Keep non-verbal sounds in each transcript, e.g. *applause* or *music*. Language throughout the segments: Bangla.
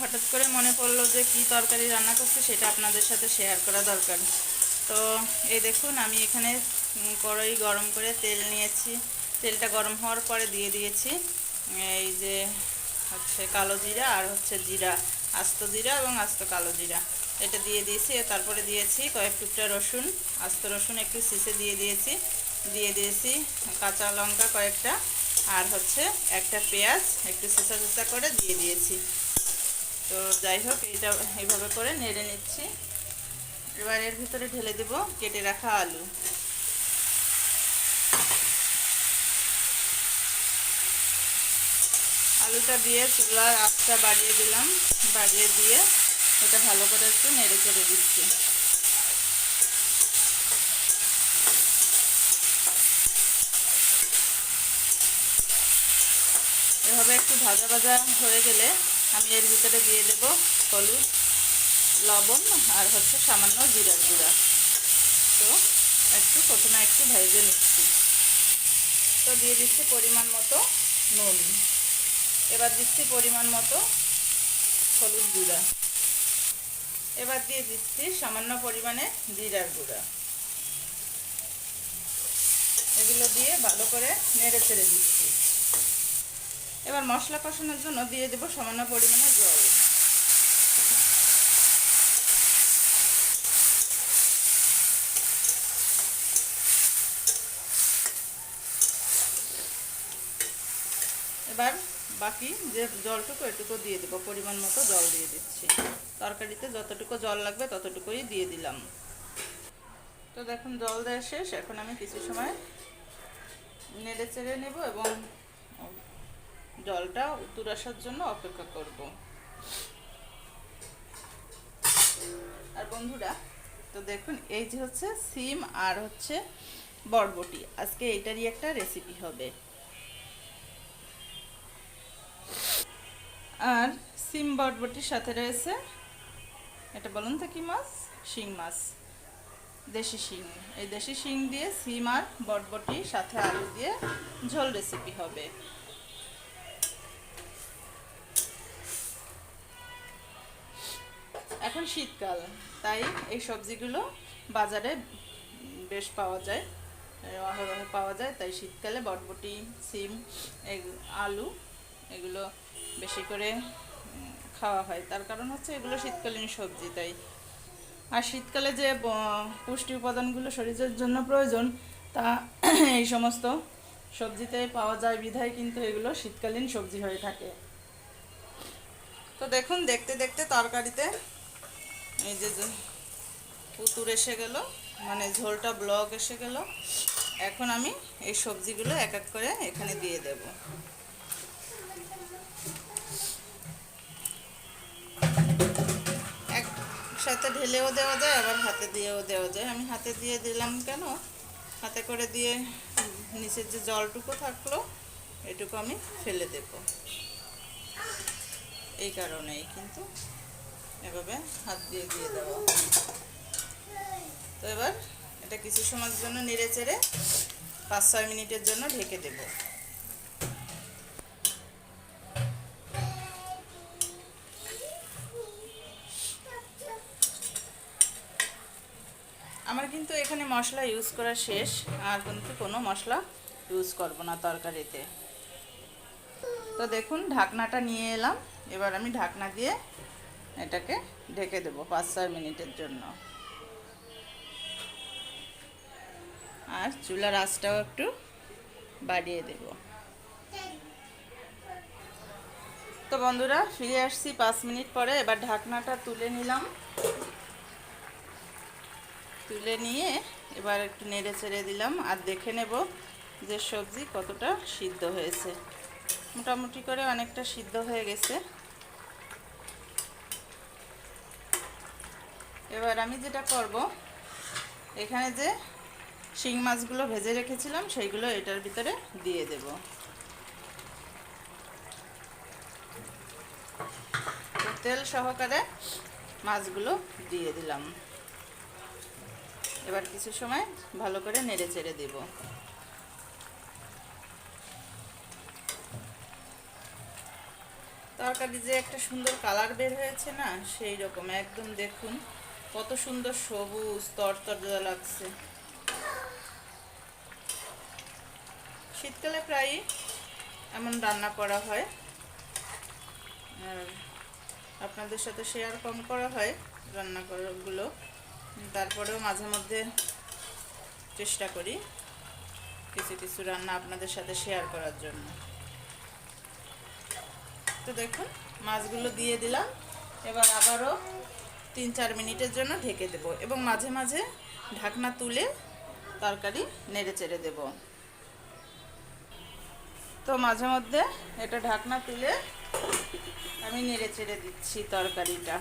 হঠাৎ করে মনে পড়ল যে কি তরকারি রান্না করছি, সেটা আপনাদের সাথে শেয়ার করা দরকার। তো এই দেখুন, আমি এখানে কড়াই গরম করে তেল নিয়েছি। তেলটা গরম হওয়ার পরে দিয়ে দিয়েছি, এই যে হচ্ছে কালো জিরা আর হচ্ছে জিরা, আস্ত জিরা এবং আস্ত কালো জিরা। এটা দিয়ে দিয়েছি, তারপরে দিয়েছি কয়েক টুকরা রসুন, আস্ত রসুন একটু সিসে দিয়ে দিয়েছি। দিয়ে দিয়েছি কাঁচা লঙ্কা কয়েকটা আর হচ্ছে একটা পেঁয়াজ, একটু চেঁচা চেঁচা করে দিয়ে দিয়েছি। তো যাই হোক, এইটা এইভাবে করে নেড়ে নিচ্ছি। এবার এর ভিতরে ঢেলে দেব কেটে রাখা আলু। আলুটা দিয়ে চুলার আঁচটা বাড়িয়ে দিলাম, বাড়িয়ে দিয়ে এটা ভালো করে একটু নেড়ে চেড়ে দিচ্ছি। এভাবে একটু ভাজা ভাজা হয়ে গেলে আমি এর ভিতরে দিয়ে দেব হলুদ, লবণ আর হচ্ছে সামান্য জিরার গুঁড়া। তো একটু প্রথমে একটু ভেজে নিচ্ছি। তো দিয়ে দিচ্ছি পরিমাণ মতো নুন। এবার দিচ্ছি পরিমাণ মতো হলুদ গুঁড়া। এবার দিয়ে দিচ্ছি সামান্য পরিমাণে জিরার গুঁড়া। এগুলো দিয়ে ভালো করে নেড়ে চেড়ে দিচ্ছি। এবার মশলা কষানোর জন্য দিয়ে দেবো সামান্য পরিমাণে জল। এবার বাকি যে জলটুকু, এটুকু দিয়ে দেবো। পরিমাণ মতো জল দিয়ে দিচ্ছি। তরকারিতে যতটুকু জল লাগবে, ততটুকুই দিয়ে দিলাম। তো দেখুন, জল দেওয়া শেষ। এখন আমি কিছু সময় নেড়ে চেড়ে নেব এবং জলটা উত্তর আসার জন্য অপেক্ষা করব। আর বন্ধুরা, তো দেখুন, এই যে হচ্ছে সিম আর হচ্ছে বরবটি। আজকে এটারই একটা রেসিপি হবে। আর সিম বরবটির সাথে রয়েছে, এটা বলুন তো কি মাছ? শিং মাছ। দেশি শিং। এই দেশি শিং দিয়ে সিম আর বটবটি সাথে আলু দিয়ে ঝোল রেসিপি হবে। এখন শীতকাল, তাই এই সবজিগুলো বাজারে বেশ পাওয়া যায়, অহরহ পাওয়া যায়, তাই শীতকালে বটবটি, সিম আলু এগুলো বেশি করে খাওয়া হয়। তার কারণ হচ্ছে এগুলো শীতকালীন সবজি, তাই। আর শীতকালে যে পুষ্টি উপাদানগুলো শরীরের জন্য প্রয়োজন, তা *clears throat* এই সমস্ত সবজিতে পাওয়া যায় বিধায় কিন্তু এগুলো শীতকালীন সবজি হয়ে থাকে। তো দেখুন, দেখতে দেখতে তরকারিতে এই যে পুতুর এসে গেল মানে ঝোলটা ব্লক এসে গেল। এখন আমি এই সবজিগুলো এক এক করে এখানে দিয়ে দেব। একসাথে ঢেলেও দেওয়া যায়, আবার হাতে দিয়েও দেওয়া যায়। আমি হাতে দিয়ে দিলাম কেন? হাতে করে দিয়ে নিচের যে জলটুকু থাকল, এটুকু আমি ফেলে দেব। এই কারণেই কিন্তু এভাবে হাত দিয়ে দিয়ে দেওয়া। তো এবার এটা কিছু সময়ের জন্য নেড়ে চেড়ে পাঁচ ছয় মিনিটের জন্য ঢেকে দেব। আমার কিন্তু এখানে মশলা ইউজ করা শেষ, আর কিন্তু কোনো মশলা ইউজ করব না তরকারিতে। তো দেখুন, ঢাকনাটা নিয়ে এলাম। এবার আমি ঢাকনা দিয়ে এটাকে ঢেকে দেবো পাঁচ ছয় মিনিটের জন্য। আর চুলার আঁচটাও একটু বাড়িয়ে দেব। তো বন্ধুরা, ফিরে আসছি পাঁচ মিনিট পরে। এবার ঢাকনাটা তুলে নিলাম। তুলে নিয়ে এবার একটু নেড়ে চেড়ে দিলাম আর দেখে নেব যে সবজি কতটা সিদ্ধ হয়েছে। মোটামুটি করে অনেকটা সিদ্ধ হয়ে গেছে। এবার আমি যেটা করব, এখানে যে শিং মাছগুলো ভেজে রেখেছিলাম, সেইগুলো এটার ভিতরে দিয়ে দেব। তেল সহকারে মাছগুলো দিয়ে দিলাম। এবার কিছু সময় ভালো করে নেড়ে চেড়ে দেব। তরকারি যে একটা সুন্দর কালার বের হয়েছে না, সেই রকম, একদম দেখুন। কত সুন্দর সবুজ তরতরজা লাগছে। শীতকালে প্রায়ই এমন রান্না করা হয়। আর আপনাদের সাথে শেয়ার কম করা হয় রান্না করাগুলো তারপরেও মাঝে মধ্যে চেষ্টা করি কিছু কিছু রান্না আপনাদের সাথে শেয়ার করার জন্য। তো দেখুন, মাছগুলো দিয়ে দিলাম। এবার আবারও তিন চার মিনিটের জন্য ঢেকে দেব এবং মাঝে মাঝে ঢাকনা তুলে তরকারি নেড়ে চেড়ে দেব। তো মাঝে মধ্যে এটা ঢাকনা তুলে আমি নেড়ে চেড়ে দিচ্ছি তরকারিটা।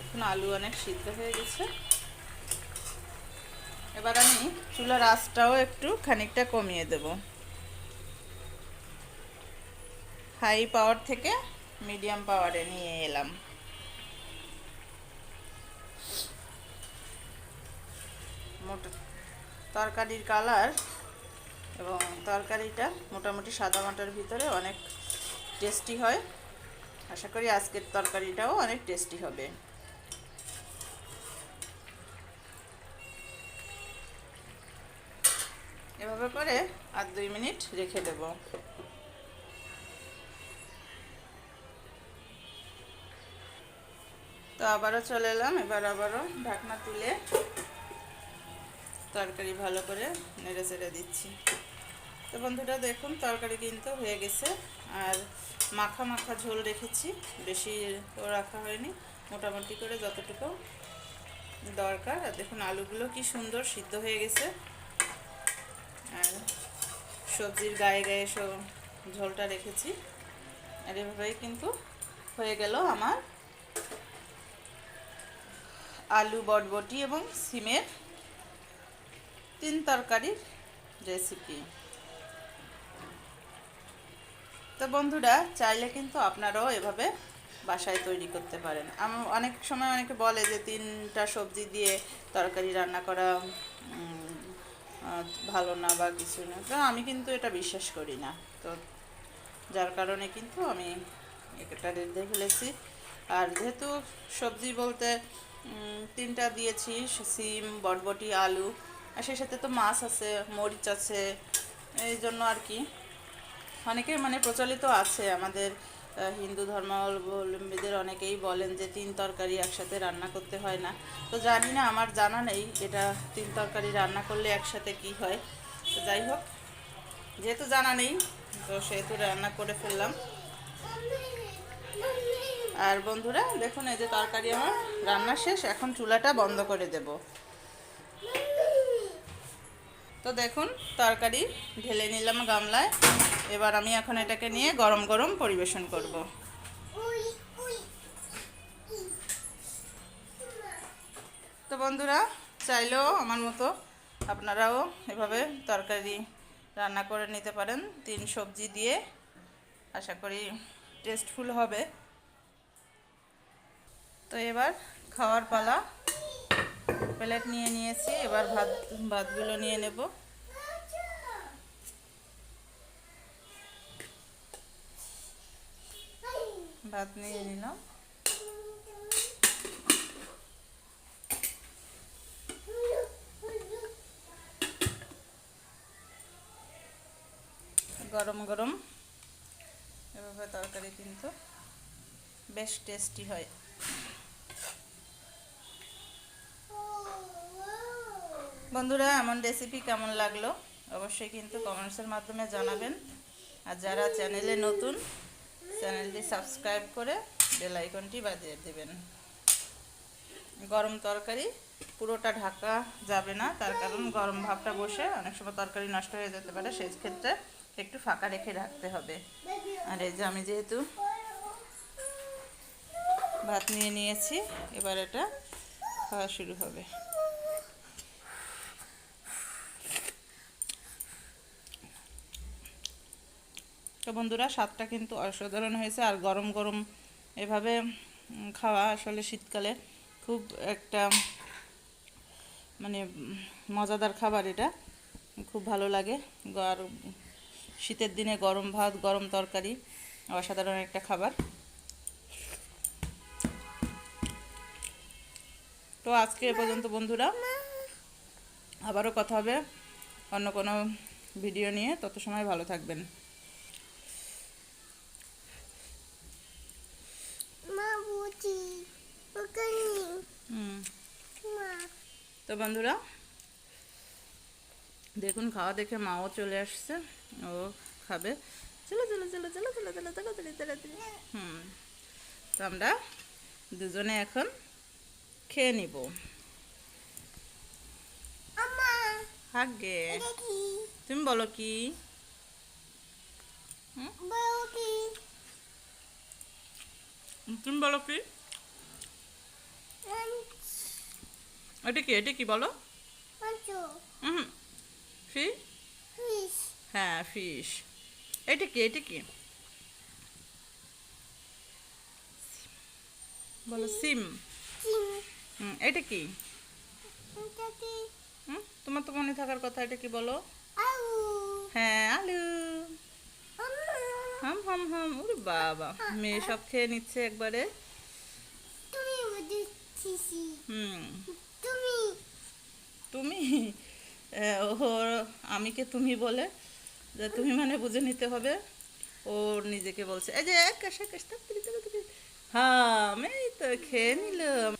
এখন আলু অনেক সিদ্ধ হয়ে গেছে। এবার আমি চুলার আঁচটাও একটু খানিকটা কমিয়ে দেব। হাই পাওয়ার থেকে মিডিয়াম পাওয়ারে নিয়ে এলাম। মোটা তরকারির কালার এবং তরকারিটা মোটামুটি সাদা মাটার ভিতরে অনেক টেস্টি হয়। আশা করি আজকের তরকারিটাও অনেক টেস্টি হবে। এভাবে করে আর দুই মিনিট রেখে দেব। তো আবারও চলে এলাম, এবার আবারও ঢাকনা তুলে তরকারি ভালো করে নেড়ে চেড়ে দিচ্ছি। তো বন্ধুরা, দেখুন, তরকারি কিন্তু হয়ে গেছে। আর মাখা মাখা ঝোল রেখেছি, বেশি রাখা হয়নি। মোটামুটি করে যতটুকু দরকার। আর দেখুন, আলুগুলো কি সুন্দর সিদ্ধ হয়ে গেছে। আর সবজির গায়ে গায়ে সব ঝোলটা রেখেছি। আর এভাবেই কিন্তু হয়ে গেল আমার আলু, বটবটি এবং সিমের তিন তরকারির রেসিপি তো বন্ধুরা, চাইলে কিন্তু আপনারাও এভাবে বাসায় তৈরি করতে পারেন। অনেক সময় অনেকে বলে যে তিনটা সবজি দিয়ে তরকারি রান্না করা ভালো না বা কিছু না। তো আমি কিন্তু এটা বিশ্বাস করি না। তো যার কারণে কিন্তু আমি এটা রেঁধে ফেলেছি আর যেহেতু সবজি বলতে তিনটা দিয়েছি, সিম বটবটি আলু, আর সেই সাথে তো মাছ আছে, মরিচ আছে, এই জন্য আর কি। অনেকে মানে প্রচলিত আছে আমাদের হিন্দু ধর্মাবলম্বীদের অনেকেই বলেন যে তিন তরকারি একসাথে রান্না করতে হয় না। তো জানি না, আমার জানা নেই এটা তিন তরকারি রান্না করলে একসাথে কি হয়। তো যাই হোক, যেহেতু জানা নেই, তো সেহেতু রান্না করে ফেললাম। আর বন্ধুরা, দেখুন এই যে তরকারি আমার রান্না শেষ, এখন চুলাটা বন্ধ করে দেব। তো দেখুন, তরকারি ঢেলে নিলাম গামলায়। এবার আমি এখন এটাকে নিয়ে গরম গরম পরিবেশন করব। তো বন্ধুরা, চাইলেও আমার মতো আপনারাও এভাবে তরকারি রান্না করে নিতে পারেন। তিন সবজি দিয়ে আশা করি টেস্টফুল হবে। তো এবার খাওয়ার পালা। প্লেট নিয়ে নিয়েছি, এবার ভাত, ভাতগুলো নিয়ে নেব। ভাত নিয়ে নিলাম। গরম গরম। এভাবে তরকারি কিন্তু বেশ টেস্টি হয়। বন্ধুরা, এমন রেসিপি কেমন লাগল? অবশ্যই কিন্তু কমেন্টসের মাধ্যমে জানাবেন। আর যারা চ্যানেলে নতুন চ্যানেলটি সাবস্ক্রাইব করে বেল আইকনটি বাজিয়ে দেবেন। গরম তরকারি পুরোটা ঢাকা যাবে না, তার কারণ গরম ভাবটা বসে অনেক সময় তরকারি নষ্ট হয়ে যেতে পারে সেই ক্ষেত্রে একটু ফাঁকা রেখে রাখতে হবে। আর এই যে আমি যেহেতু ভাত নিয়ে নিয়েছি, এবার এটা খাওয়া শুরু হবে। তো বন্ধুরা, স্বাদটা কিন্তু অসাধারণ হয়েছে। আর গরম গরম এভাবে খাওয়া আসলে শীতকালে খুব একটা মানে মজাদার খাবার এটা। খুব ভালো লাগে। আর শীতের দিনে গরম ভাত, গরম তরকারি অসাধারণ একটা খাবার। তো আজকে এ পর্যন্ত বন্ধুরা, আবারও কথা হবে অন্য কোনো ভিডিও নিয়ে। তত সময় ভালো থাকবেন মা বুঝি ওখানে হুম মা তো বন্ধুরা দেখুন খাওয়া দেখে মাও চলে আসছে ও খাবে। চলো চলো চলো চলো চলো চলো চলো চলো চলো চলো। হুম তো আমরা দুজনে এখন খেয়ে নিব। হাগে। তুমি বলো কি? তুমি বলো কি? এটা কি এটা কি বলো? হুম। ফিশ হ্যাঁ ফিশ এটা কি এটা কি? বলো সিম। হুম এটা কি? হুম তোমার তো মনে থাকার কথা এটা কি বলো? হ্যাঁ আলু। হাম হাম হাম ওরে বাবা। মেয়ে সব খেয়ে নিচ্ছে একবারে। হুম। তুমি ওর আমিকে তুমি বলে, যে তুমি মানে বুঝে নিতে হবে। ওর নিজেকে বলছে, এই যে কাশা কাশ তাড়াতাড়ি হ্যাঁ আমি তো খেয়ে নিলাম।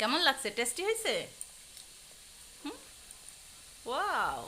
কেমন লাগছে? টেস্টি হয়েছে? হুম? ওয়াও।